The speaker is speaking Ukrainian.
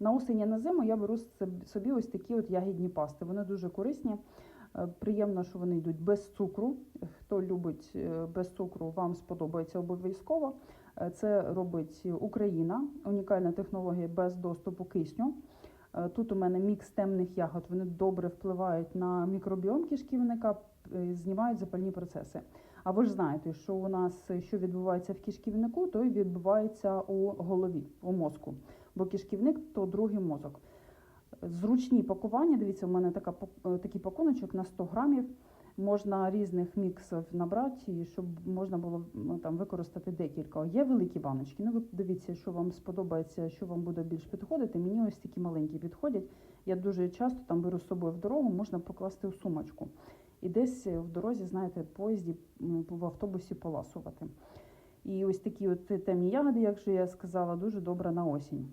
На осінь і на зиму я беру собі ось такі от ягідні пасти. Вони дуже корисні. Е, Приємно, що вони йдуть без цукру. Хто любить е, без цукру, вам сподобається обов'язково. Е, Це робить Україна, унікальна технологія без доступу кисню. Е, Тут у мене мікс темних ягод. Вони добре впливають на мікробіом кишківника, е, знімають запальні процеси. А ви ж знаєте, що у нас що відбувається в кишківнику, то й відбувається у голові, у мозку. Бо кишківник то другий мозок. Зручні пакування. Дивіться, у мене така е, такий пакуночок на 100 грамів. Можна різних міксів набрати, і щоб можна було там використати декілька. Є великі баночки. Ну ви дивіться, що вам сподобається, що вам буде більш підходити. Мені ось такі маленькі підходять. Я дуже часто там беру з собою в дорогу, можна покласти у сумочку. І десь в дорозі, знаєте, поїзді в автобусі поласувати. І ось такі от темні ягоди, як же я сказала, дуже добре на осінь.